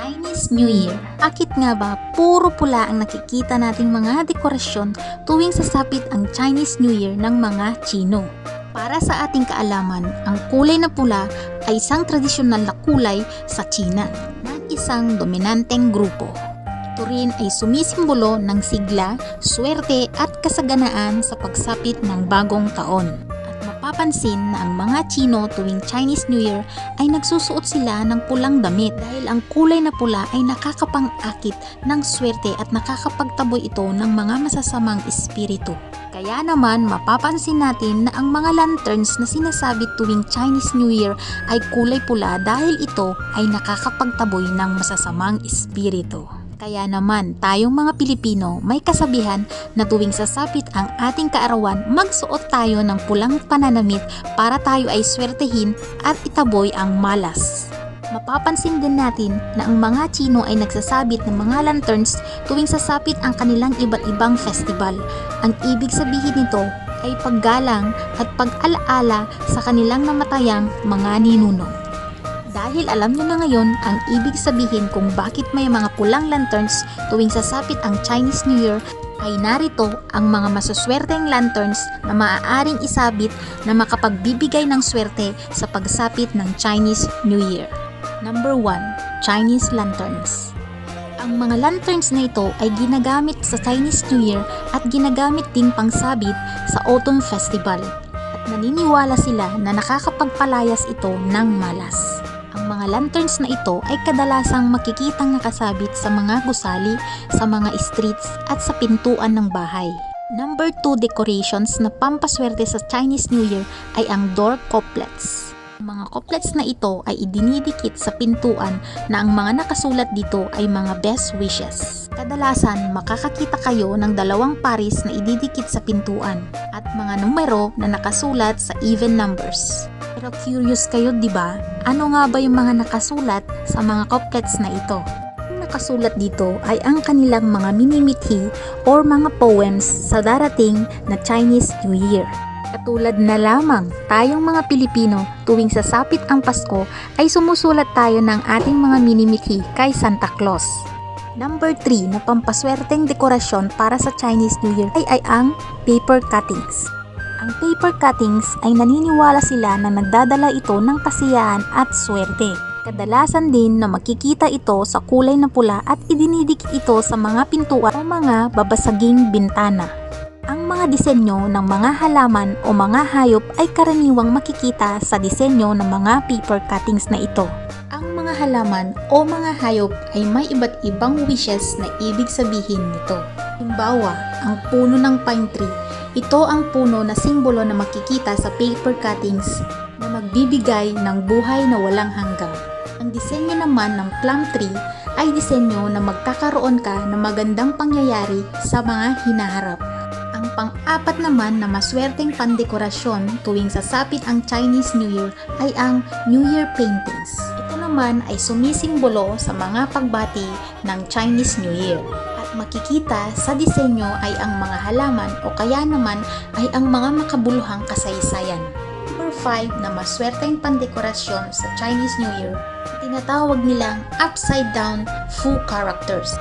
Chinese New Year. Bakit nga ba puro pula ang nakikita nating mga dekorasyon tuwing sasapit ang Chinese New Year ng mga Chino? Para sa ating kaalaman, ang kulay na pula ay isang tradisyonal na kulay sa China ng isang dominanteng grupo. Ito rin ay sumisimbolo ng sigla, swerte at kasaganaan sa pagsapit ng bagong taon. Mapapansin na ang mga Chino tuwing Chinese New Year ay nagsusuot sila ng pulang damit dahil ang kulay na pula ay nakakapang-akit ng swerte at nakakapagtaboy ito ng mga masasamang espiritu. Kaya naman mapapansin natin na ang mga lanterns na sinasabit tuwing Chinese New Year ay kulay pula dahil ito ay nakakapagtaboy ng masasamang espiritu. Kaya naman, tayong mga Pilipino may kasabihan na tuwing sasapit ang ating kaarawan, magsuot tayo ng pulang pananamit para tayo ay swertehin at itaboy ang malas. Mapapansin din natin na ang mga Chino ay nagsasabit ng mga lanterns tuwing sasapit ang kanilang iba't ibang festival. Ang ibig sabihin nito ay paggalang at pag-alaala sa kanilang namatayang mga ninuno. Dahil alam nyo na ngayon ang ibig sabihin kung bakit may mga pulang lanterns tuwing sasapit ang Chinese New Year ay narito ang mga masuswerteng lanterns na maaaring isabit na makapagbibigay ng swerte sa pagsapit ng Chinese New Year. Number 1. Chinese Lanterns Ang mga lanterns na ito ay ginagamit sa Chinese New Year at ginagamit ding pangsabit sa Autumn Festival at naniniwala sila na nakakapagpalayas ito ng malas. Mga lanterns na ito ay kadalasang makikitang nakasabit sa mga gusali, sa mga streets at sa pintuan ng bahay. Number 2 decorations na pampaswerte sa Chinese New Year ay ang door couplets. Ang mga couplets na ito ay idinidikit sa pintuan na ang mga nakasulat dito ay mga best wishes. Kadalasan, makakakita kayo ng dalawang paris na ididikit sa pintuan at mga numero na nakasulat sa even numbers. Pero curious kayo, di ba? Ano nga ba yung mga nakasulat sa mga couplets na ito? Ang nakasulat dito ay ang kanilang mga minimithi or mga poems sa darating na Chinese New Year. Katulad na lamang, tayong mga Pilipino tuwing sasapit ang Pasko ay sumusulat tayo ng ating mga minimithi kay Santa Claus. Number 3 na pampaswerteng dekorasyon para sa Chinese New Year ay, ay ang paper cuttings. Ang paper cuttings ay naniniwala sila na nagdadala ito ng kasiyahan at swerte. Kadalasan din na makikita ito sa kulay na pula at idinidikit ito sa mga pintuan o mga babasaging bintana. Ang mga disenyo ng mga halaman o mga hayop ay karaniwang makikita sa disenyo ng mga paper cuttings na ito. Ang mga halaman o mga hayop ay may iba't ibang wishes na ibig sabihin nito. Halimbawa, ang puno ng pine tree ito ang puno na simbolo na makikita sa paper cuttings na magbibigay ng buhay na walang hanggang. Ang disenyo naman ng plum tree ay disenyo na magkakaroon ka ng magandang pangyayari sa mga hinaharap. Ang pang-apat naman na maswerteng pandekorasyon tuwing sasapit ang Chinese New Year ay ang New Year paintings. Ito naman ay sumisimbolo sa mga pagbati ng Chinese New Year makikita sa disenyo ay ang mga halaman o kaya naman ay ang mga makabuluhang kasaysayan. Number 5 na maswerteng pandekorasyon sa Chinese New Year, tinatawag nilang upside down Fu characters.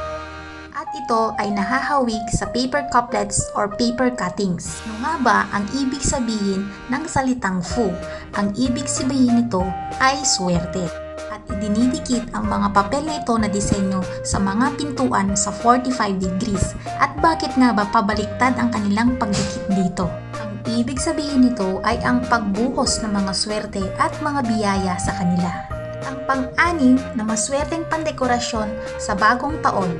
At ito ay nahahawig sa paper couplets or paper cuttings. Ano nga ba ang ibig sabihin ng salitang Fu? Ang ibig sabihin nito ay swerte idinidikit ang mga papel na ito na disenyo sa mga pintuan sa 45 degrees at bakit nga ba pabaliktad ang kanilang pagdikit dito. Ang ibig sabihin nito ay ang pagbuhos ng mga swerte at mga biyaya sa kanila. Ang pang-anim na maswerteng pandekorasyon sa bagong taon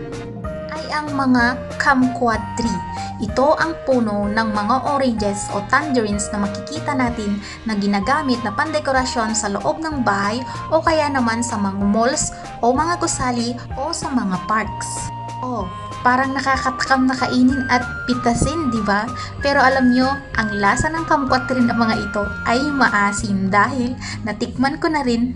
ang mga kumquat tree ito ang puno ng mga oranges o tangerines na makikita natin na ginagamit na pandekorasyon sa loob ng bahay o kaya naman sa mga malls o mga gusali o sa mga parks. Oh, parang nakakatakam na kainin at pitasin, di ba? Pero alam nyo, ang lasa ng kamkwat rin ng mga ito ay maasim dahil natikman ko na rin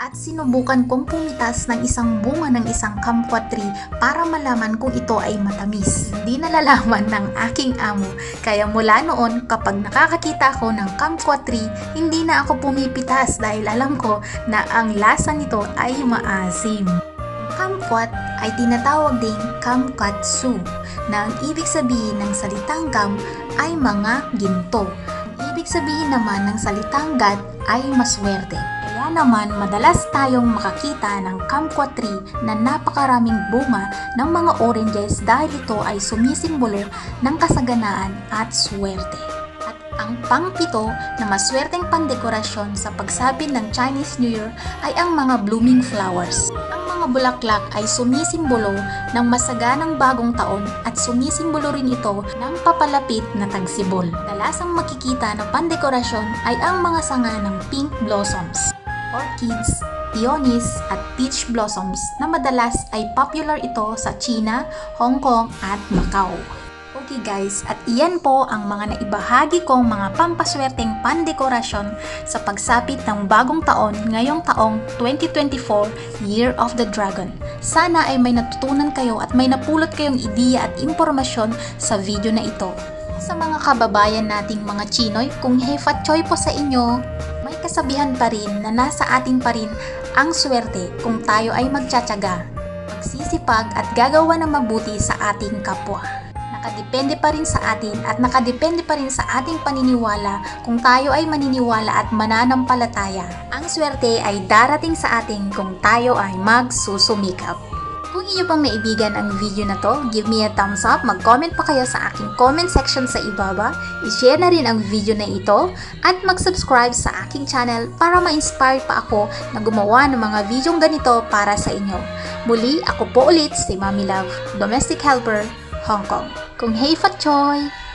at sinubukan kong pumitas ng isang bunga ng isang kumquat tree para malaman kung ito ay matamis. Hindi nalalaman ng aking amo, kaya mula noon kapag nakakakita ako ng kumquat tree, hindi na ako pumipitas dahil alam ko na ang lasa nito ay maasim. Kumquat ay tinatawag ding Kamkatsu na ang ibig sabihin ng salitang kam ay mga ginto. Ibig sabihin naman ng salitang gat ay maswerte. Naman madalas tayong makakita ng kumquat tree na napakaraming bunga ng mga oranges dahil ito ay sumisimbolo ng kasaganaan at swerte. At ang pangpito na maswerteng pandekorasyon sa pagsapit ng Chinese New Year ay ang mga blooming flowers. Ang mga bulaklak ay sumisimbolo ng masaganang bagong taon at sumisimbolo rin ito ng papalapit na tagsibol. Dalasang makikita na pandekorasyon ay ang mga sanga ng pink blossoms, orchids, peonies at peach blossoms na madalas ay popular ito sa China, Hong Kong at Macau. Okay guys, at iyan po ang mga naibahagi kong mga pampaswerteng pandekorasyon sa pagsapit ng bagong taon ngayong taong 2024, Year of the Dragon. Sana ay may natutunan kayo at may napulot kayong ideya at impormasyon sa video na ito. Sa mga kababayan nating mga Chinoy, kung hefa choy po sa inyo, may kasabihan pa rin na nasa atin pa rin ang swerte kung tayo ay magtsatsaga, magsisipag at gagawa ng mabuti sa ating kapwa nakadepende pa rin sa atin at nakadepende pa rin sa ating paniniwala kung tayo ay maniniwala at mananampalataya. Ang swerte ay darating sa atin kung tayo ay magsusumikap. Kung inyo pang naibigan ang video na to, give me a thumbs up, mag-comment pa kayo sa aking comment section sa ibaba, i-share na rin ang video na ito, at mag-subscribe sa aking channel para ma-inspire pa ako na gumawa ng mga videong ganito para sa inyo. Muli, ako po ulit si Mami Love, Domestic Helper, Hong Kong. Kung hey Fat Choy!